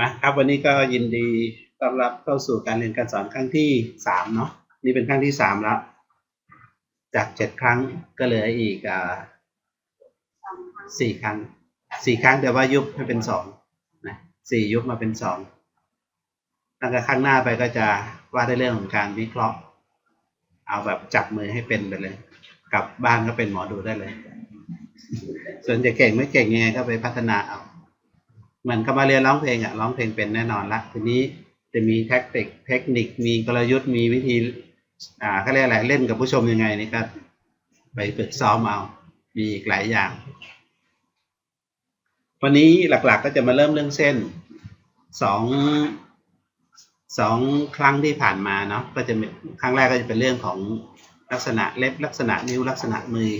นะครับ วันนี้ก็ยินดีต้อนรับเข้าสู่การเรียนการสอนครั้งที่สามเนาะนี่เป็นครั้งที่สามแล้วจากเจ็ดครั้งก็เหลืออีกอ่าสี่ครั้งสี่ครั้งแต่ว่ายุบให้เป็นสองนะสี่ยุบมาเป็นสองตั้งแต่ข้างหน้าไปก็จะว่าในเรื่องของการวิเคราะห์ เอาแบบจับมือให้เป็นไปเลย กลับบ้านก็เป็นหมอดูได้เลย ส่วนจะเก่งไม่เก่งยังไงก็ไปพัฒนาเอา เหมือนกับมาเรียนร้องเพลงอะร้องเพลงเป็นแน่นอนละทีนี้จะมีแท็กติกเทคนิคมีกลยุทธ์มีวิธี อ่าเขาเรียกอะไรเล่นกับผู้ชมยังไงนี่ก็ไปฝึกซ้อมเอา มีอีกหลายอย่าง วันนี้หลักๆก็จะมาเริ่มเรื่องเส้นสองสองครั้งที่ผ่านมาเนาะก็จะครั้งแรกก็จะเป็นเรื่องของลักษณะเล็บลักษณะนิ้วลักษณะมือ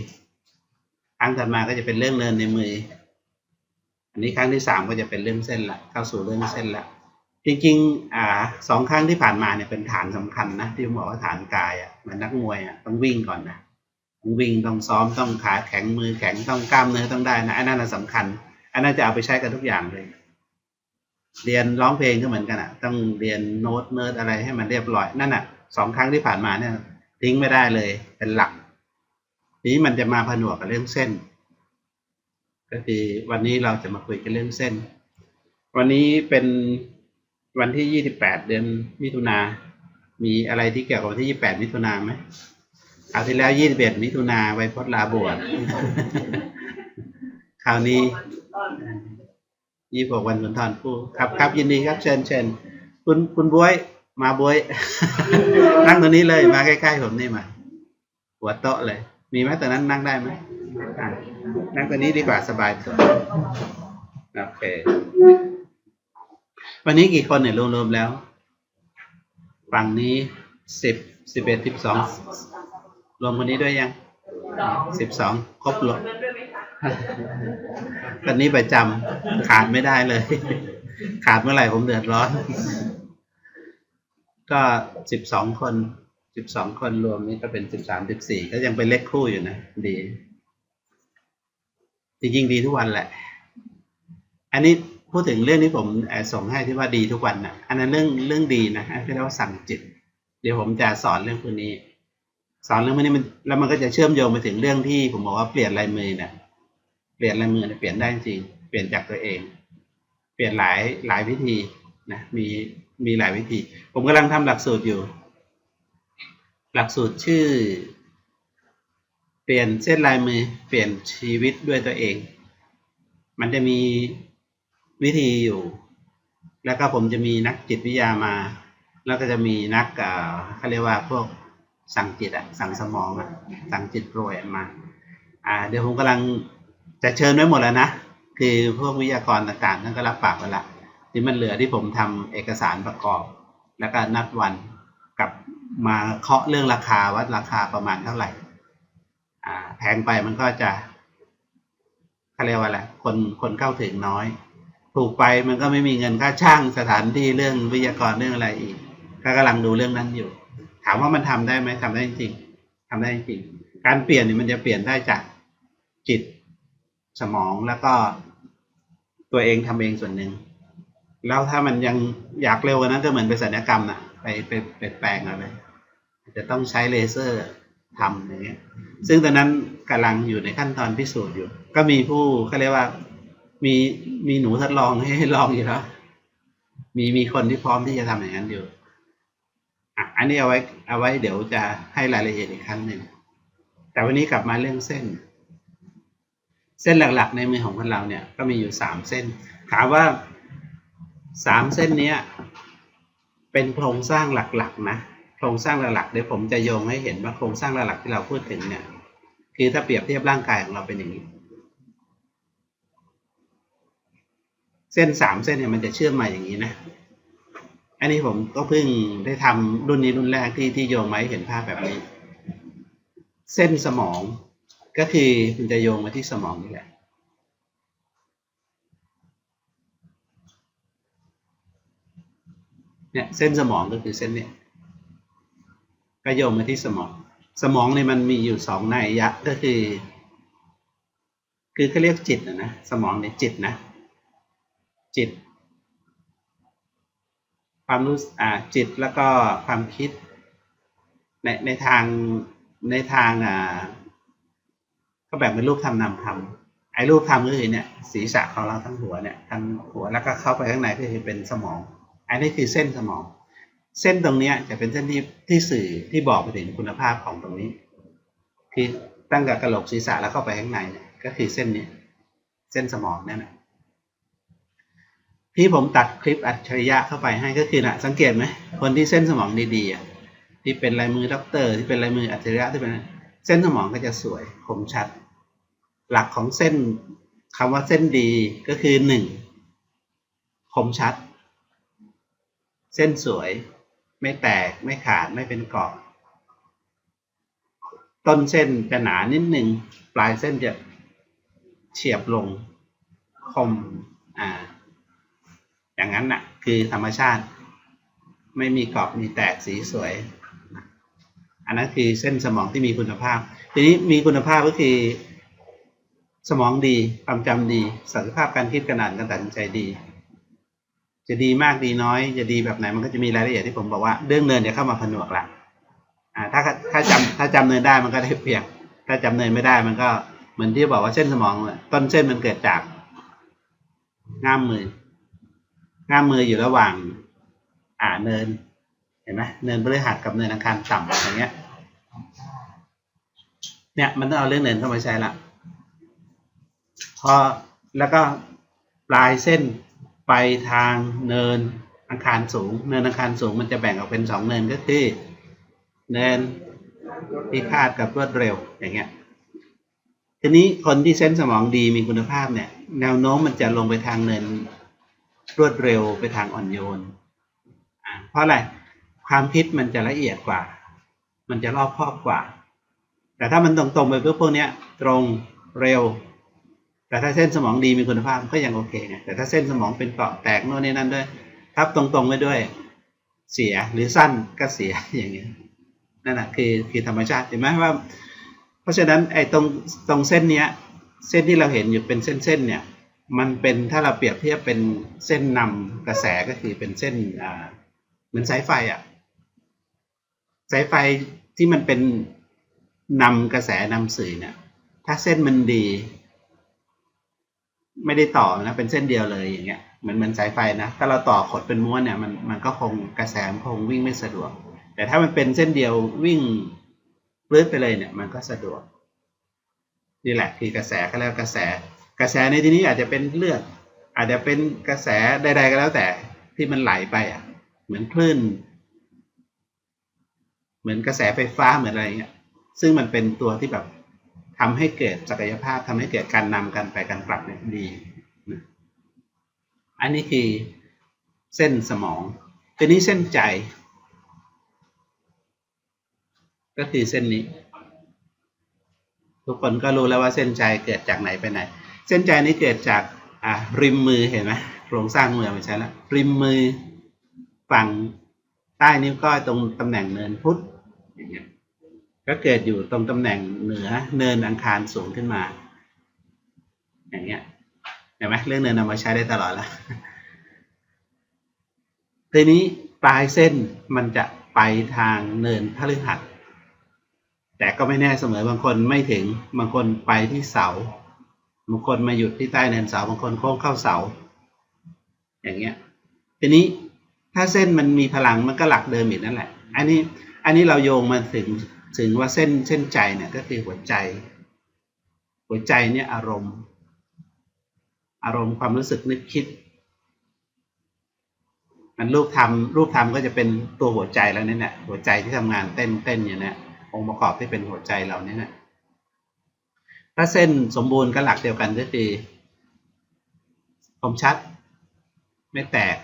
ครั้งถัดมาก็จะเป็นเรื่องเนินในมือ อันนี้ครั้งที่สามก็จะเป็นเรื่องเส้นละเข้าสู่เรื่องเส้นละจริงๆอ่าสองครั้งที่ผ่านมาเนี่ยเป็นฐานสำคัญนะที่ผมบอกว่าฐานกายอะเหมือนนักมวยอะต้องวิ่งก่อนนะต้องวิ่งต้องซ้อมต้องขาแข็งมือแข็งต้องกล้ามเนื้อต้องได้นะอันนั้นนะสำคัญ อันนั้นจะเอาไปใช้กันทุกอย่างเลย เรียนร้องเพลงก็เหมือนกันอะ ต้องเรียนโน้ตเนิร์ดอะไรให้มันเรียบร้อยนั่นอะสองครั้งที่ผ่านมาเนี่ยทิ้งไม่ได้เลยเป็นหลักทีนี้มันจะมาผนวกกับเรื่องเส้น ก็คือวันนี้เราจะมาคุยกันเรื่องเส้น วันนี้เป็นวันที่ 28 เดือนมิถุนา มีอะไรที่เกี่ยวกับวันที่ 28 มิถุนาไหมคราวที่แล้ว 21 มิถุนาไวพจน์ลาบวชคราวนี้26วันสุนทรภู่ครับครับยินดีครับเชิญเชิญคุณคุณบวย มาบวยนั่งตรงนี้เลยมาใกล้ๆผมนี่มา หัวโต๊ะเลย มีไหมตอนนั้นนั่งได้ไหม นั่งตรงนี้ดีกว่าสบายสุดโอเค วันนี้กี่คนเนี่ยรวมๆแล้ว ฝั่งนี้สิบสิบเอ็ดสิบสองรวมคนนี้ด้วยยังสิบสองครบหรวมตอนนี้ประจำขาดไม่ได้เลย ขาดเมื่อไหร่ผมเดือดร้อน ก็สิบสองคนสิบสองคนรวมนี่ก็เป็นสิบสามสิบสี่ก็ยังเป็นเลขคู่อยู่นะ ดี จริงๆดีทุกวันแหละ อันนี้พูดถึงเรื่องที่ผมส่งให้ที่ว่าดีทุกวันนะอันนั้นเรื่องเรื่องดีนะอันนี้เรียกว่าสั่งจิต เดี๋ยวผมจะสอนเรื่องพวกนี้ สอนเรื่องพวกนี้มันแล้วมันก็จะเชื่อมโยงไปถึงเรื่องที่ผมบอกว่าเปลี่ยนลายมือเนี่ยเปลี่ยนลายมือเนี่ยเปลี่ยนได้จริงเปลี่ยนจากตัวเอง เปลี่ยนหลายหลายวิธีนะมีมีหลายวิธี ผมกำลังทำหลักสูตรอยู่ หลักสูตรชื่อ เปลี่ยนเส้นลายมือเปลี่ยนชีวิตด้วยตัวเอง มันจะมีวิธีอยู่ แล้วก็ผมจะมีนักจิตวิทยามา แล้วก็จะมีนักเอ่อเขาเรียกว่าพวกสั่งจิตอะสั่งสมองอะสั่งจิตโปรยมาอ่าเดี๋ยวผมกำลังจะเชิญไว้หมดแล้วนะคือพวกวิทยากรต่างๆท่านก็รับปากไว้ละที่มันเหลือที่ผมทำเอกสารประกอบ แล้วก็นัดวันกับมาเคาะเรื่องราคาว่าราคาประมาณเท่าไหร่ แพงไปมันก็จะเขาเรียกว่าอะไรคนคนเข้าถึงน้อย ถูกไปมันก็ไม่มีเงินค่าช่างสถานที่เรื่องวิทยากรเรื่องอะไรอีก ก็กำลังดูเรื่องนั้นอยู่ ถามว่ามันทำได้ไหมทำได้จริงทำได้จริง การเปลี่ยนเนี่ยมันจะเปลี่ยนได้จากจิตสมองแล้วก็ตัวเองทำเองส่วนหนึ่งแล้วถ้ามันยังอยากเร็วกว่านั้นก็เหมือนไปศัลยกรรมนะไปไปไปแปลงอะไรจะต้องใช้เลเซอร์ ทำอย่างเงี้ย ซึ่งตอนนั้นกำลังอยู่ในขั้นตอนพิสูจน์อยู่ ก็มีผู้เขาเรียกว่า มีมีหนูทดลองให้ลองอยู่แล้ว มีมีคนที่พร้อมที่จะทำอย่างนั้นอยู่อะอันนี้เอาไว้เอาไว้เดี๋ยวจะให้รายละเอียดอีกครั้งหนึ่งแต่วันนี้กลับมาเรื่องเส้น เส้นหลักๆ ในมือของคนเราเนี่ย ก็มีอยู่สามเส้น ถามว่าสามเส้นเนี้ย เป็นโครงสร้างหลักๆนะ โครงสร้างหลักๆเดี๋ยวผมจะโยงให้เห็นว่าโครงสร้างหลักๆที่เราพูดถึงเนี่ย คือถ้าเปรียบเทียบร่างกายของเราเป็นอย่างนี้ เส้นสามเส้นเนี่ยมันจะเชื่อมมาอย่างนี้นะ อันนี้ผมก็เพิ่งได้ทำรุ่นนี้รุ่นแรกที่ที่โยงมาให้เห็นภาพแบบนี้ เส้นสมองก็คือมันจะโยงมาที่สมองนี่แหละเนี่ยเส้นสมองก็คือเส้นเนี่ย ก็โยงมาที่สมอง สมองเนี่ยมันมีอยู่สองนัยยะก็คือ คือเขาเรียกจิตนะนะสมองเนี่ยจิตนะ จิต ความรู้อ่าจิตแล้วก็ความคิด ในในทางในทางอ่าก็แบ่งเป็นรูปธรรมนามธรรมไอ้รูปธรรมก็คือเนี่ยศีรษะของเราทั้งหัวเนี่ยทั้งหัวแล้วก็เข้าไปข้างในก็คือเป็นสมอง อันนี้คือเส้นสมอง เส้นตรงนี้จะเป็นเส้นที่ที่สื่อที่บอกไปถึงคุณภาพของตรงนี้คือตั้งแต่กระโหลกศีรษะแล้วเข้าไปข้างในก็คือเส้นนี้ เส้นสมองนั่นแหละที่ผมตัดคลิปอัจฉริยะเข้าไปให้ก็คือนะสังเกตไหมคนที่เส้นสมองดีๆอะที่เป็นลายมือด็อกเตอร์ ที่เป็นลายมืออัจฉริยะที่เป็นเส้นสมองก็จะสวยคมชัด หลักของเส้นคำว่าเส้นดีก็คือหนึ่งคมชัด เส้นสวย ไม่แตกไม่ขาดไม่เป็นเกาะ ต้นเส้นจะหนานิดหนึ่งปลายเส้นจะเฉียบลงคมอ่า อย่างนั้นน่ะ คือธรรมชาติ ไม่มีกรอบมีแตกสีสวย อันนั้นคือเส้นสมองที่มีคุณภาพ ทีนี้มีคุณภาพก็คือ สมองดีความจำดีศักยภาพการคิดการอ่านการตัดสินใจดี จะดีมากดีน้อย จะดีแบบไหนมันก็จะมีรายละเอียดที่ผมบอกว่าเรื่องเนินจะเข้ามาผนวกละอ่าถ้าถ้าจำถ้าจำเนินได้มันก็ได้เปรียบถ้าจำเนินไม่ได้มันก็เหมือนที่บอกว่าเส้นสมองต้นเส้นมันเกิดจากง่ามมือง่ามมืออยู่ระหว่าง อ่าเนิน เห็นไหมเนินพฤหัสกับเนินอังคารต่ำอย่างเงี้ย เนี่ยมันต้องเอาเรื่องเนินเข้ามาใช้ละพอแล้วก็ปลายเส้น ไปทางเนินอังคารสูง เนินอังคารสูงมันจะแบ่งออกเป็นสองเนินก็คือ เนินพิฆาตกับรวดเร็วอย่างเงี้ยทีนี้คนที่เส้นสมองดีมีคุณภาพเนี่ย แนวโน้มมันจะลงไปทางเนินรวดเร็วไปทางอ่อนโยนเพราะอะไรความคิดมันจะละเอียดกว่า มันจะรอบคอบกว่า แต่ถ้ามันตรงๆไปเพื่อพวกเนี้ยตรงเร็ว แต่ถ้าเส้นสมองดีมีคุณภาพก็ยังโอเคไงแต่ถ้าเส้นสมองเป็นเกาะแตกโน่นนี่นั่นด้วยทับตรงๆไปด้วยเสียหรือสั้นก็เสียอย่างเงี้ยนั่นแหะคือคือธรรมชาติเห็นไหมว่า เพราะฉะนั้นไอ้ตรงตรงเส้นเนี้ย เส้นที่เราเห็นอยู่เป็นเส้นๆเนี่ย มันเป็นถ้าเราเปรียบเทียบเป็นเส้นนำกระแสก็คือเป็นเส้นอ่าเหมือนสายไฟอะสายไฟที่มันเป็นนำกระแสนำสื่อเนี่ยถ้าเส้นมันดี ไม่ได้ต่อนะเป็นเส้นเดียวเลยอย่างเงี้ยเหมือนเหมือนสายไฟนะถ้าเราต่อขดเป็นม้วนเนี่ยมันมันก็คงกระแสมันคงวิ่งไม่สะดวก แต่ถ้ามันเป็นเส้นเดียววิ่งปลื้ดไปเลยเนี่ยมันก็สะดวกนี่แหละคือกระแสก็แล้วกระแส กระแสในที่นี้อาจจะเป็นเลือดอาจจะเป็นกระแสใดๆก็แล้วแต่ที่มันไหลไปอะ เหมือนคลื่น เหมือนกระแสไฟฟ้าเหมือนอะไรเงี้ยซึ่งมันเป็นตัวที่แบบ ทำให้เกิดศักยภาพทำให้เกิดการนำกันไปการกลับเนี่ยดี อันนี้คือเส้นสมองทีนี้เส้นใจ ก็คือเส้นนี้ ทุกคนก็รู้แล้วว่าเส้นใจเกิดจากไหนไปไหน เส้นใจนี้เกิดจากอ่าริมมือเห็นไหมโครงสร้างมือไม่ใช่แล้วริมมือฝั่งใต้นิ้วก้อยตรงตำแหน่งเนินพุทธอย่างเงี้ย ก็เกิดอยู่ตรงตำแหน่งเหนือเนินอังคารสูงขึ้นมา อย่างเงี้ยเห็นไหมเรื่องเนินนำมาใช้ได้ตลอดแล้วทีนี้ปลายเส้นมันจะไปทางเนินพฤหัส แต่ก็ไม่แน่เสมอบางคนไม่ถึงบางคนไปที่เสาบางคนมาหยุดที่ใต้เนินเสาบางคนโค้งเข้าเสา อย่างเงี้ย ทีนี้ถ้าเส้นมันมีพลังมันก็หลักเดิมอีกนั่นแหละ อันนี้อันนี้เราโยงมาถึง ถึงว่าเส้นเส้นใจเนี่ยก็คือหัวใจ หัวใจเนี่ยอารมณ์ อารมณ์ความรู้สึกนึกคิดมันรูปธรรมรูปธรรมก็จะเป็นตัวหัวใจแล้วเนี่ยหัวใจที่ทำงานเต้นเต้นอย่างนี้องค์ประกอบที่เป็นหัวใจเราเนี่ยถ้าเส้นสมบูรณ์ก็หลักเดียวกันก็คือคมชัด ไม่แตก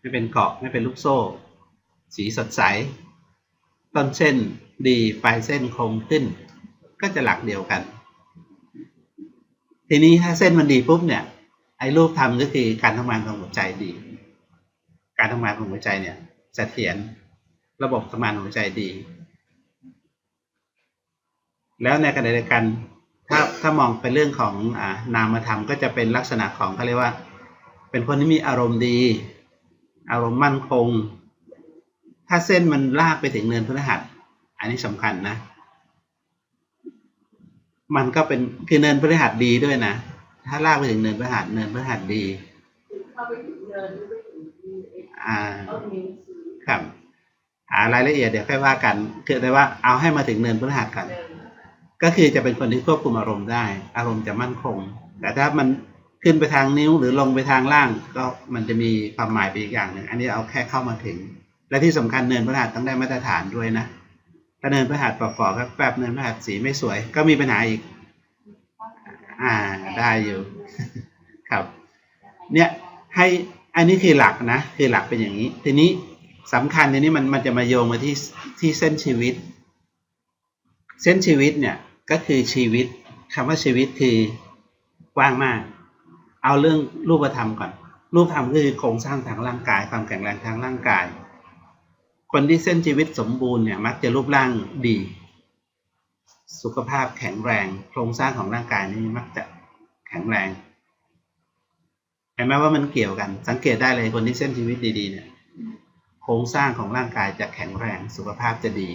ไม่เป็นเกาะไม่เป็นลูกโซ่ สีสดใส ต้นเส้น ดีปลายเส้นคมขึ้น ก็จะหลักเดียวกัน ทีนี้ถ้าเส้นมันดีปุ๊บเนี่ย ไอ้รูปทำก็คือการทำงานของหัวใจดี การทำงานของหัวใจเนี่ยเสถียรระบบทำงานของหัวใจดี แล้วในขณะเดียวกันถ้าถ้ามองเป็นเรื่องของอนามธรรมก็จะเป็นลักษณะของเขาเรียกว่า เป็นคนที่มีอารมณ์ดี อารมณ์มั่นคง ถ้าเส้นมันลากไปถึงเนินพฤหัส อันนี้สำคัญนะ มันก็เป็นคือเนินพฤหัสดีด้วยนะ ถ้าลากไปถึงเนินพฤหัสเนินพฤหัสดีอ่าครับหารายละเอียดเดี๋ยวค่อยว่ากัน คือแต่ว่าเอาให้มาถึงเนินพฤหัสก่อนเนินก็คือจะเป็นคนที่ควบคุมอารมณ์ได้ อารมณ์จะมั่นคง แต่ถ้ามันขึ้นไปทางนิ้วหรือลงไปทางล่าง ก็มันจะมีความหมายไปอีกอย่างหนึ่งอันนี้เอาแค่เข้ามาถึง และที่สำคัญเนินพฤหัสต้องได้มาตรฐานด้วยนะ ถ้าเนินพฤหัสฝ่อๆก็แป๊บเนินพฤหัสสีไม่สวย ก็มีปัญหาอีก อ่าได้อยู่ครับ เนี่ยให้อันนี้คือหลักนะคือหลักเป็นอย่างนี้ ทีนี้สำคัญทีนี้มันมันจะมาโยงมาที่ที่เส้นชีวิต เส้นชีวิตเนี่ยก็คือชีวิตคำว่าชีวิตคือกว้างมาก เอาเรื่องรูปธรรมก่อน รูปธรรมคือโครงสร้างทางร่างกาย ความแข็งแรงทางร่างกาย คนที่เส้นชีวิตสมบูรณ์เนี่ยมักจะรูปร่างดี สุขภาพแข็งแรง โครงสร้างของร่างกายนี่มักจะแข็งแรงเห็นไหมว่ามันเกี่ยวกัน สังเกตได้เลยคนที่เส้นชีวิตดีๆเนี่ยโครงสร้างของร่างกายจะแข็งแรงสุขภาพจะดี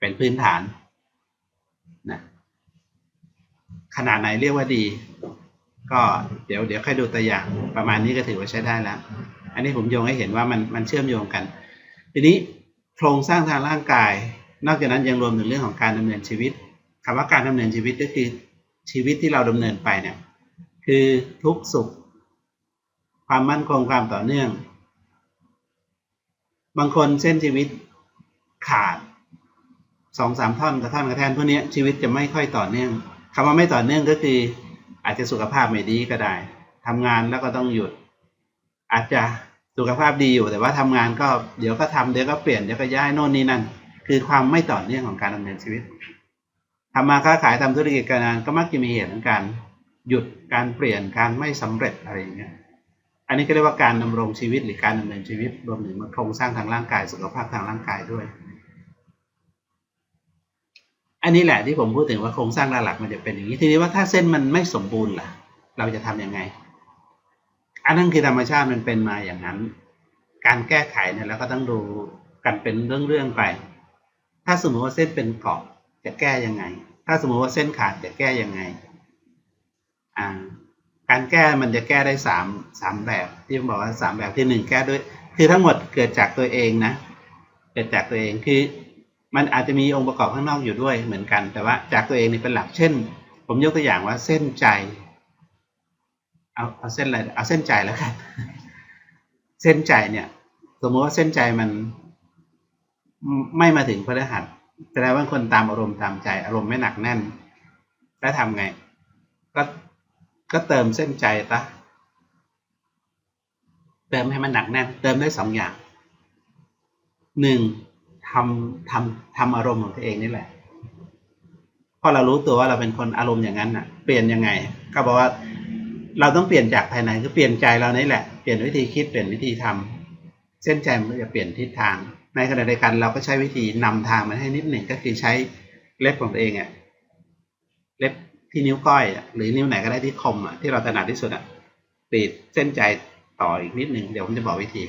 เป็นพื้นฐานนะขนาดไหนเรียกว่าดี ก็เดี๋ยวเดี๋ยวค่อยดูตัวอย่างประมาณนี้ก็ถือว่าใช้ได้แล้ว อันนี้ผมโยงให้เห็นว่ามันมันเชื่อมโยงกัน ทีนี้โครงสร้างทางร่างกาย นอกจากนั้นยังรวมถึงเรื่องของการดำเนินชีวิตคำว่าการดำเนินชีวิตก็คือชีวิตที่เราดำเนินไปเนี่ยคือทุกข์สุข ความมั่นคงความต่อเนื่อง บางคนเส้นชีวิตขาดสองสามท่อนกระท่อนกระแทนพวกนี้ชีวิตจะไม่ค่อยต่อเนื่องคำว่าไม่ต่อเนื่องก็คืออาจจะสุขภาพไม่ดีก็ได้ทำงานแล้วก็ต้องหยุด อาจจะ สุขภาพดีอยู่แต่ว่าทำงานก็เดี๋ยวก็ทำเดี๋ยวก็เปลี่ยนเดี๋ยวก็ย้ายโน่นนี่นั่นคือความไม่ต่อเนื่องของการดำเนินชีวิตทำมาค้าขายทำธุรกิจการงานก็มักจะมีเหตุของการหยุดการเปลี่ยนการไม่สำเร็จอะไรอย่างเงี้ยอันนี้ก็เรียกว่าการดำรงชีวิตหรือการดำเนินชีวิตรวมถึงโครงสร้างทางร่างกาย สุขภาพทางร่างกายด้วย อันนี้แหละที่ผมพูดถึงว่าโครงสร้างหลักมันจะเป็นอย่างนี้ทีนี้ว่าถ้าเส้นมันไม่สมบูรณ์ล่ะ เราจะทำยังไง อันนั้นคือธรรมชาติมันเป็นมาอย่างนั้น การแก้ไขเนี่ยเราก็ต้องดูกันเป็นเรื่องๆไป ถ้าสมมติว่าเส้นเป็นเกาะจะแก้ยังไง ถ้าสมมติว่าเส้นขาดจะแก้ยังไง อ่า การแก้มันจะแก้ได้สามสามแบบ ที่ผมบอกว่าสามแบบที่หนึ่งแก้ด้วย คือทั้งหมดเกิดจากตัวเองนะ เกิดจากตัวเองคือมันอาจจะมีองค์ประกอบข้างนอกอยู่ด้วยเหมือนกัน แต่ว่าจากตัวเองนี่เป็นหลัก เช่น ผมยกตัวอย่างว่าเส้นใจ เอาเอาเส้นอะไรเอาเส้นใจแล้วกันเส้นใจเนี่ย สมมติว่าเส้นใจมันไม่มาถึงพฤหัสแสดงว่าคนตามอารมณ์ตามใจ อารมณ์ไม่หนักแน่น แล้วทำไง ก็ก็เติมเส้นใจตะเติมให้มันหนักแน่น เติมได้สองอย่างหนึ่งทำทำทำอารมณ์ของตัวเองนี่แหละพอเรารู้ตัวว่าเราเป็นคนอารมณ์อย่างนั้นน่ะ เปลี่ยนยังไง ก็บอกว่า เราต้องเปลี่ยนจากภายในคือเปลี่ยนใจเรานี่แหละ เปลี่ยนวิธีคิดเปลี่ยนวิธีทำเส้นใจมันจะเปลี่ยนทิศทาง ในขณะเดียวกันเราก็ใช้วิธีนำทางมันให้นิดหนึ่งก็คือใช้เล็บของตัวเองอะเล็บที่นิ้วก้อยอะหรือนิ้วไหนก็ได้ที่คมอะที่เราถนัดที่สุดอะกรีดเส้นใจต่ออีกนิดหนึ่งเดี๋ยวผมจะบอกวิธี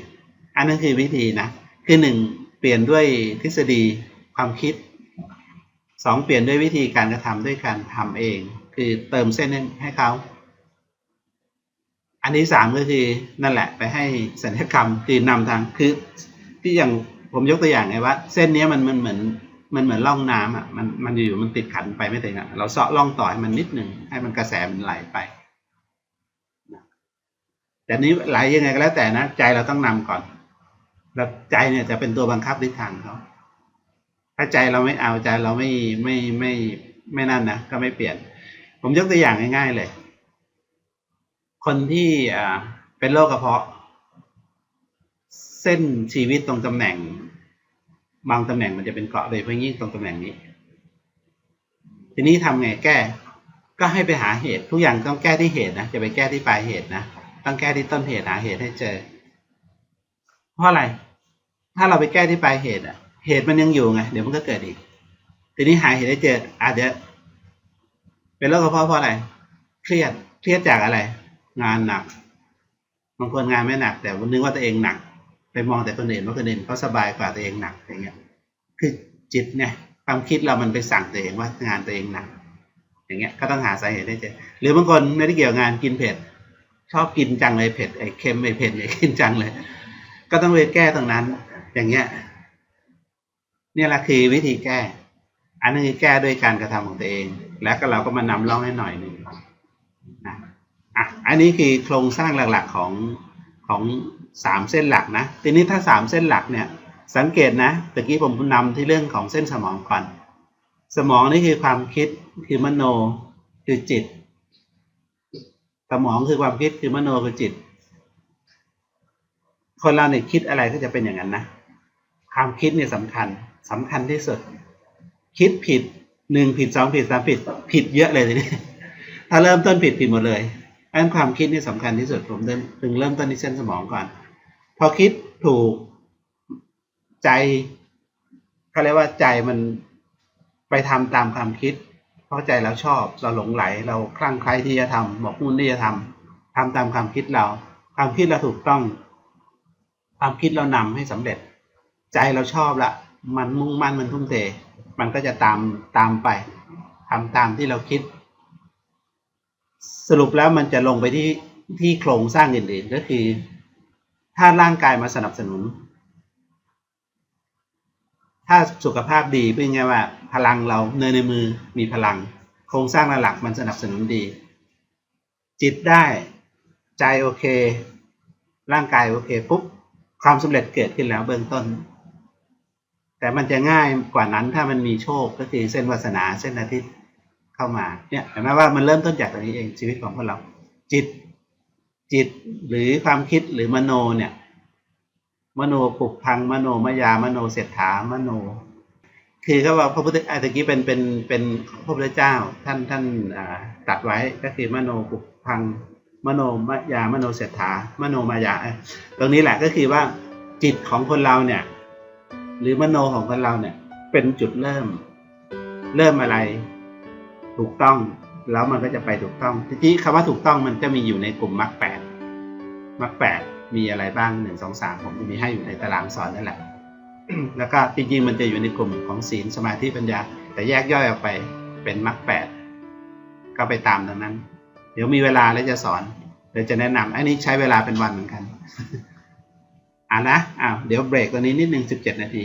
อันนั้นคือวิธีนะคือหนึ่งเปลี่ยนด้วยทฤษฎีความคิดสองเปลี่ยนด้วยวิธีการกระทำด้วยการทำเอง คือเติมเส้นให้เขา อันที่สามก็คือนั่นแหละไปให้สัญญกรรมคือนำทางคือที่อย่างผมยกตัวอย่างไงว่า เส้นเนี้ยมันมันเหมือนมันเหมือนร่องน้ำอะมันมันอยู่มันติดขันไปไม่ถึงอะเราเซาะร่องต่อให้มันนิดหนึ่งให้มันกระแสมันไหลไปแต่นี้ไหลยังไงก็แล้วแต่นะใจเราต้องนำก่อน แล้วใจเนี่ยจะเป็นตัวบังคับทิศทางเขาถ้าใจเราไม่เอาใจเราไม่ไม่ไม่ไม่นั่นนะก็ไม่เปลี่ยน ผมยกตัวอย่างง่าย ๆ เลย คนที่เป็นโรคกระเพาะ เส้นชีวิตตรงตำแหน่ง บางตำแหน่งมันจะเป็นเกาะโดยเฉพาะยิ่งตรงตำแหน่งนี้ ทีนี้ทำไงแก้ ก็ให้ไปหาเหตุ ทุกอย่างต้องแก้ที่เหตุนะจะไปแก้ที่ปลายเหตุนะต้องแก้ที่ต้นเหตุหาเหตุให้เจอ เพราะอะไร ถ้าเราไปแก้ที่ปลายเหตุอะเหตุมันยังอยู่ไงเดี๋ยวมันก็เกิดอีก ทีนี้หาเหตุให้เจออาจจะเป็นโรคกระเพาะเพราะอะไร เครียดเครียดจากอะไร งานหนักบางคนงานไม่หนัก แต่นึกว่าตัวเองหนัก ไปมองแต่คนอื่นว่าคนอื่นเขาสบายกว่าตัวเองหนักอย่างเงี้ย คือจิตเนี่ยความคิดเรามันไปสั่งตัวเองว่างานตัวเองหนัก อย่างเงี้ยก็ต้องหาสาเหตุให้เจอหรือบางคนไม่ได้เกี่ยวกับงานกินเผ็ด ชอบกินจังเลยเผ็ดไอ้เค็มไอ้เผ็ดไอ้กินจังเลย ก็ต้องไปแก้ตรงนั้น อย่างเงี้ยนี่แหละคือวิธีแก้ อันนึงแก้ด้วยการกระทำของตัวเอง แล้วก็เราก็มานำร่องให้หน่อยหนึ่งนะ อะอันนี้คือโครงสร้างหลักๆของของสามเส้นหลักนะทีนี้ถ้าสามเส้นหลักเนี่ยสังเกตนะตะกี้ผมนำที่เรื่องของเส้นสมองก่อน สมองนี่คือความคิดคือมโนคือจิต สมองคือความคิดคือมโนคือจิต คนเราเนี่ยคิดอะไรก็จะเป็นอย่างนั้นนะความคิดเนี่ยสำคัญสำคัญที่สุด คิดผิดหนึ่งผิดสองผิดสามผิดผิดเยอะเลยทีนี้ถ้าเริ่มต้นผิดผิดหมดเลย อันความคิดนี่สำคัญที่สุดผมดึงเริ่มต้นที่เส้นสมองก่อน พอคิดถูกใจเขาเรียกว่าใจมันไปทำตามความคิด เพราะใจเราชอบเราหลงไหล เราคลั่งไคล้ที่จะทำบอกมุ่นที่จะทำทำตามความคิดเรา ความคิดเราถูกต้อง ความคิดเรานำให้สำเร็จ ใจเราชอบละมันมุ่งมั่นมันทุ่มเท มันก็จะตามตามไปทำตามที่เราคิด สรุปแล้วมันจะลงไปที่ที่โครงสร้างอื่นๆ ก็คือถ้าร่างกายมาสนับสนุน ถ้าสุขภาพดีเป็นไงว่า พลังเราเนยในมือมีพลัง โครงสร้างหลักมันสนับสนุนดี จิตได้ใจโอเค ร่างกายโอเคปุ๊บความสำเร็จเกิดขึ้นแล้วเบื้องต้น แต่มันจะง่ายกว่านั้นถ้ามันมีโชคก็คือเส้นวาสนาเส้นอาทิตย์ เข้ามาเนี่ยเห็นไหมว่ามันเริ่มต้นจากตรงนี้เองชีวิตของพวกเรา จิตจิตหรือความคิดหรือมโนเนี่ยมโนปุกพังมโนมยามโนเสร็จฐามโน คือเขาบอกพระพุทธอาตะกี้เป็นเป็นเป็นพระพุทธเจ้าท่านท่านตัดไว้ก็คือมโนปุกพังมโนมยามโนเสร็จฐามโนมายาตรงนี้แหละก็คือว่าจิตของคนเราเนี่ย หรือมโนของคนเราเนี่ย เป็นจุดเริ่ม เริ่มอะไร ถูกต้องแล้วมันก็จะไปถูกต้องทีนี้คำว่าถูกต้องมันจะมีอยู่ในกลุ่มมรรคแปดมรรคแปดมีอะไรบ้างหนึ่งสองสามผมจะมีให้อยู่ในตารางสอนนั่นแหละ แล้วก็จริงๆมันจะอยู่ในกลุ่มของศีลสมาธิปัญญา แต่แยกย่อยออกไปเป็นมรรคแปดก็ไปตามตรงนั้น เดี๋ยวมีเวลาแล้วจะสอนเดี๋ยวจะแนะนำอันนี้ใช้เวลาเป็นวันเหมือนกันอ่านะอ้าวเดี๋ยวเบรกตัวนี้นิดนึงสิบเจ็ดนาที